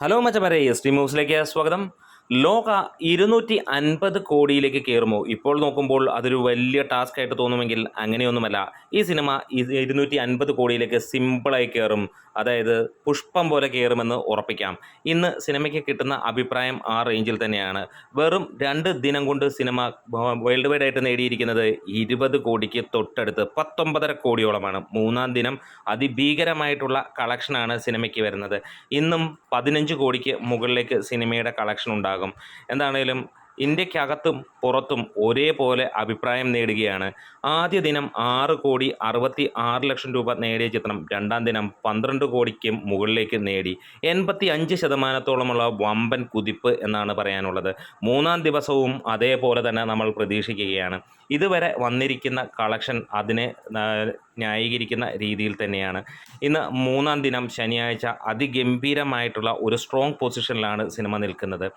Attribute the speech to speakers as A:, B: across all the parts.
A: Hello മച്ചമരെ S T മൂവ്സിലേക്ക് സ്വാഗതം. ലോക ഇരുന്നൂറ്റി അൻപത് കോടിയിലേക്ക് കയറുമോ ഇപ്പോൾ നോക്കുമ്പോൾ അതൊരു വലിയ ടാസ്ക് ആയിട്ട് തോന്നുമെങ്കിൽ അങ്ങനെയൊന്നുമല്ല. ഈ സിനിമ ഇരുന്നൂറ്റി അൻപത് കോടിയിലേക്ക് സിമ്പിളായി കയറും അതായത് പുഷ്പം പോലെ കയറുമെന്ന് ഉറപ്പിക്കാം. ഇന്ന് സിനിമയ്ക്ക് കിട്ടുന്ന അഭിപ്രായം ആ റേഞ്ചിൽ തന്നെയാണ്. വെറും രണ്ട് ദിനം കൊണ്ട് സിനിമ വേൾഡ് വൈഡ് ആയിട്ട് നേടിയിരിക്കുന്നത് ഇരുപത് കോടിക്ക് തൊട്ടടുത്ത് പത്തൊമ്പതര കോടിയോളമാണ്. മൂന്നാം ദിനം അതിഭീകരമായിട്ടുള്ള കളക്ഷനാണ് സിനിമയ്ക്ക് വരുന്നത്. ഇന്നും പതിനഞ്ച് കോടിക്ക് മുകളിലേക്ക് സിനിമയുടെ കളക്ഷൻ ഉണ്ടാകും. എന്താണേലും ഇന്ത്യക്കകത്തും പുറത്തും ഒരേപോലെ അഭിപ്രായം നേടുകയാണ്. ആദ്യ ദിനം ആറ് കോടി അറുപത്തി ആറ് ലക്ഷം രൂപ നേടിയ ചിത്രം രണ്ടാം ദിനം പന്ത്രണ്ട് കോടിക്ക് മുകളിലേക്ക് നേടി. എൺപത്തി അഞ്ച് ശതമാനത്തോളമുള്ള വമ്പൻ കുതിപ്പ് എന്നാണ് പറയാനുള്ളത്. മൂന്നാം ദിവസവും അതേപോലെ തന്നെ നമ്മൾ പ്രതീക്ഷിക്കുകയാണ്. ഇതുവരെ വന്നിരിക്കുന്ന കളക്ഷൻ അതിനെ ന്യായീകരിക്കുന്ന രീതിയിൽ തന്നെയാണ്. ഇന്ന് മൂന്നാം ദിനം ശനിയാഴ്ച അതിഗംഭീരമായിട്ടുള്ള ഒരു സ്ട്രോങ് പൊസിഷനിലാണ് സിനിമ നിൽക്കുന്നത്.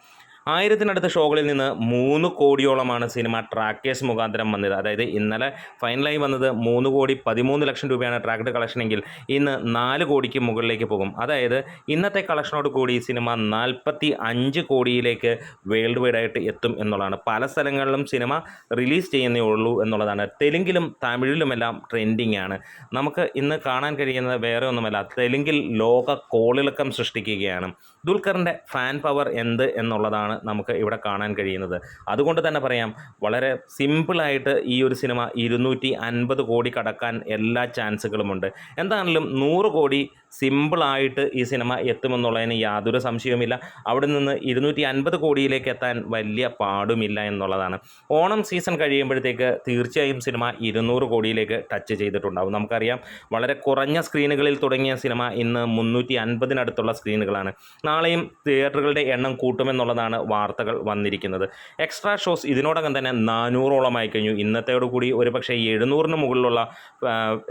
A: ആയിരത്തിനടുത്ത ഷോകളിൽ നിന്ന് മൂന്ന് കോടിയോളമാണ് സിനിമ ട്രാക്കേഴ്സ് മുഖാന്തരം വന്നത്. അതായത് ഇന്നലെ ഫൈനലായി വന്നത് മൂന്ന് കോടി പതിമൂന്ന് ലക്ഷം രൂപയാണ് ട്രാക്ക്ഡ് കളക്ഷൻ എങ്കിൽ ഇന്ന് നാല് കോടിക്ക് മുകളിലേക്ക് പോകും. അതായത് ഇന്നത്തെ കളക്ഷനോട് കൂടി സിനിമ നാൽപ്പത്തി അഞ്ച് കോടിയിലേക്ക് വേൾഡ് വൈഡായിട്ട് എത്തും എന്നുള്ളതാണ്. പല സ്ഥലങ്ങളിലും സിനിമ റിലീസ് ചെയ്യുന്നേ ഉള്ളൂ എന്നുള്ളതാണ്. തെലുങ്കിലും തമിഴിലുമെല്ലാം ട്രെൻഡിങ് ആണ്. നമുക്ക് ഇന്ന് കാണാൻ കഴിയുന്നത് വേറെ ഒന്നുമല്ല. തെലുങ്കിൽ ലോക കോളിളക്കം സൃഷ്ടിക്കുകയാണ്. ദുൽഖറിന്റെ ഫാൻ പവർ എന്ത് എന്നുള്ളതാണ് നമുക്ക് ഇവിടെ കാണാൻ കഴിയുന്നത്. അതുകൊണ്ട് തന്നെ പറയാം വളരെ സിമ്പിളായിട്ട് ഈ ഒരു സിനിമ ഇരുന്നൂറ്റി അൻപത് കോടി കടക്കാൻ എല്ലാ ചാൻസുകളുമുണ്ട് എന്താണെങ്കിലും നൂറ് കോടി സിമ്പിളായിട്ട് ഈ സിനിമ എത്തുമെന്നുള്ളതിന് യാതൊരു സംശയവുമില്ല. അവിടെ നിന്ന് ഇരുന്നൂറ്റി അൻപത് കോടിയിലേക്ക് എത്താൻ വലിയ പാടുമില്ല എന്നുള്ളതാണ്. ഓണം സീസൺ കഴിയുമ്പോഴത്തേക്ക് തീർച്ചയായും സിനിമ ഇരുന്നൂറ് കോടിയിലേക്ക് ടച്ച് ചെയ്തിട്ടുണ്ടാവും. നമുക്കറിയാം വളരെ കുറഞ്ഞ സ്ക്രീനുകളിൽ തുടങ്ങിയ സിനിമ ഇന്ന് മുന്നൂറ്റി അൻപതിനടുത്തുള്ള സ്ക്രീനുകളാണ് നാളെയും തിയേറ്ററുകളുടെ എണ്ണം കൂട്ടുമെന്നുള്ളതാണ് വാർത്തകൾ വന്നിരിക്കുന്നത്. എക്സ്ട്രാ ഷോസ് ഇതിനോടകം തന്നെ നാനൂറോളമായി കഴിഞ്ഞു. ഇന്നത്തോടുകൂടി ഒരു പക്ഷേ എഴുന്നൂറിന് മുകളിലുള്ള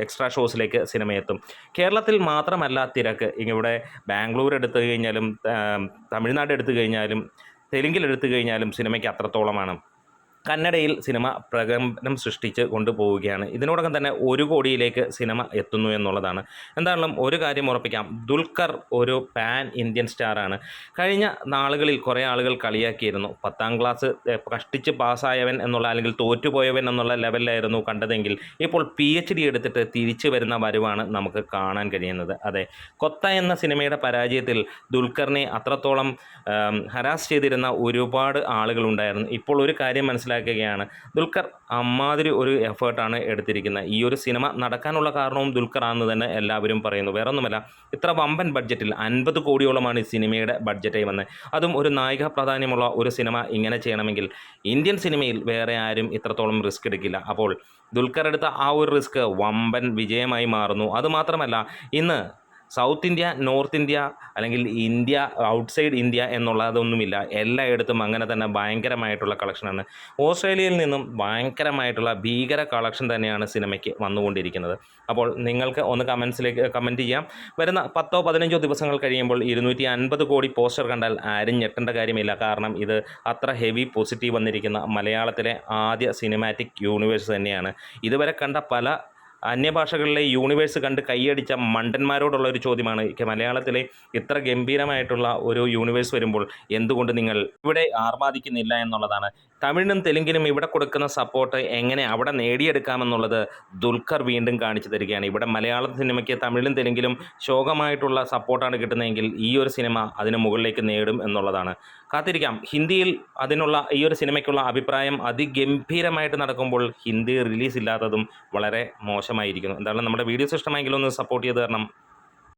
A: എക്സ്ട്രാ ഷോസിലേക്ക് സിനിമ എത്തും. കേരളത്തിൽ മാത്രമല്ല തിരക്ക്. ഇവിടെ ബാംഗ്ലൂർ എടുത്തു കഴിഞ്ഞാലും തമിഴ്നാട് എടുത്തു കഴിഞ്ഞാലും തെലുങ്കിൽ എടുത്തു കഴിഞ്ഞാലും സിനിമയ്ക്ക് അത്രത്തോളമാണ്. കന്നഡയിൽ സിനിമ പ്രകമ്പനം സൃഷ്ടിച്ച് കൊണ്ടുപോവുകയാണ്. ഇതിനോടകം തന്നെ ഒരു കോടിയിലേക്ക് സിനിമ എത്തുന്നു എന്നുള്ളതാണ്. എന്തായാലും ഒരു കാര്യം ഉറപ്പിക്കാം. ദുൽഖർ ഒരു പാൻ ഇന്ത്യൻ സ്റ്റാറാണ്. കഴിഞ്ഞ നാളുകളിൽ കുറേ ആളുകൾ കളിയാക്കിയിരുന്നു. പത്താം ക്ലാസ് കഷ്ടിച്ച് പാസ്സായവൻ എന്നുള്ള അല്ലെങ്കിൽ തോറ്റുപോയവൻ എന്നുള്ള ലെവലിലായിരുന്നു കണ്ടതെങ്കിൽ ഇപ്പോൾ പി എച്ച് ഡി എടുത്തിട്ട് തിരിച്ചു വരുന്ന വരവാണ് നമുക്ക് കാണാൻ കഴിയുന്നത്. അതെ കൊത്ത എന്ന സിനിമയുടെ പരാജയത്തിൽ ദുൽഖറിനെ അത്രത്തോളം ഹരാസ് ചെയ്തിരുന്ന ഒരുപാട് ആളുകളുണ്ടായിരുന്നു ഇപ്പോൾ ഒരു കാര്യം മനസ്സിലാക്കുകയാണ്. ദുൽഖർ അമ്മാതിരി ഒരു എഫേർട്ടാണ് എടുത്തിരിക്കുന്നത്. ഈ ഒരു സിനിമ നടക്കാനുള്ള കാരണവും ദുൽഖറാണെന്ന് തന്നെ എല്ലാവരും പറയുന്നു. വേറെ ഒന്നുമല്ല ഇത്ര വമ്പൻ ബഡ്ജറ്റിൽ അൻപത് കോടിയോളമാണ് ഈ സിനിമയുടെ ബഡ്ജറ്റായി വന്നത്. അതും ഒരു നായിക പ്രാധാന്യമുള്ള ഒരു സിനിമ ഇങ്ങനെ ചെയ്യണമെങ്കിൽ ഇന്ത്യൻ സിനിമയിൽ വേറെ ആരും ഇത്രത്തോളം റിസ്ക് എടുക്കില്ല. അപ്പോൾ ദുൽഖർ എടുത്ത ആ ഒരു റിസ്ക് വമ്പൻ വിജയമായി മാറുന്നു. അതുമാത്രമല്ല ഇന്ന് സൗത്ത് ഇന്ത്യ നോർത്ത് ഇന്ത്യ അല്ലെങ്കിൽ ഇന്ത്യ ഔട്ട്സൈഡ് ഇന്ത്യ എന്നുള്ളതൊന്നുമില്ല. എല്ലായിടത്തും അങ്ങനെ തന്നെ ഭയങ്കരമായിട്ടുള്ള കളക്ഷനാണ്. ഓസ്ട്രേലിയയിൽ നിന്നും ഭയങ്കരമായിട്ടുള്ള ഭീകര കളക്ഷൻ തന്നെയാണ് സിനിമയ്ക്ക് വന്നുകൊണ്ടിരിക്കുന്നത്. അപ്പോൾ നിങ്ങൾക്ക് ഒന്ന് കമൻസിലേക്ക് കമന്റ് ചെയ്യാം. വരുന്ന പത്തോ പതിനഞ്ചോ ദിവസങ്ങൾ കഴിയുമ്പോൾ ഇരുന്നൂറ്റി അൻപത് കോടി പോസ്റ്റർ കണ്ടാൽ ആരും ഞെട്ടേണ്ട കാര്യമില്ല. കാരണം ഇത് അത്ര ഹെവി പോസിറ്റീവ് വന്നിരിക്കുന്ന മലയാളത്തിലെ ആദ്യ സിനിമാറ്റിക് യൂണിവേഴ്സ് തന്നെയാണ്. ഇതുവരെ കണ്ട പല അന്യഭാഷകളിലെ യൂണിവേഴ്സ് കണ്ട് കൈയടിച്ച മണ്ടന്മാരോടുള്ള ഒരു ചോദ്യമാണ് മലയാളത്തിലെ ഇത്ര ഗംഭീരമായിട്ടുള്ള ഒരു യൂണിവേഴ്സ് വരുമ്പോൾ എന്തുകൊണ്ട് നിങ്ങൾ ഇവിടെ ആർമാദിക്കുന്നില്ല എന്നുള്ളതാണ്. തമിഴിനും തെലുങ്കിനും ഇവിടെ കൊടുക്കുന്ന സപ്പോർട്ട് എങ്ങനെ അവിടെ നേടിയെടുക്കാമെന്നുള്ളത് ദുൽഖർ വീണ്ടും കാണിച്ചു തരികയാണ്. ഇവിടെ മലയാള സിനിമയ്ക്ക് തമിഴിലും തെലുങ്കിലും ശോകമായിട്ടുള്ള സപ്പോർട്ടാണ് കിട്ടുന്നതെങ്കിൽ ഈ ഒരു സിനിമ അതിന് മുകളിലേക്ക് നേടും എന്നുള്ളതാണ്. കാത്തിരിക്കാം. ഹിന്ദിയിൽ അതിനുള്ള ഈ ഒരു സിനിമയ്ക്കുള്ള അഭിപ്രായം അതിഗംഭീരമായിട്ട് നടക്കുമ്പോൾ ഹിന്ദി റിലീസ് ഇല്ലാത്തതും വളരെ മോശമായിരിക്കുന്നു. എന്തായാലും നമ്മുടെ വീഡിയോസ് ഇഷ്ടമായെങ്കിൽ ഒന്ന് സപ്പോർട്ട് ചെയ്ത് തരണം.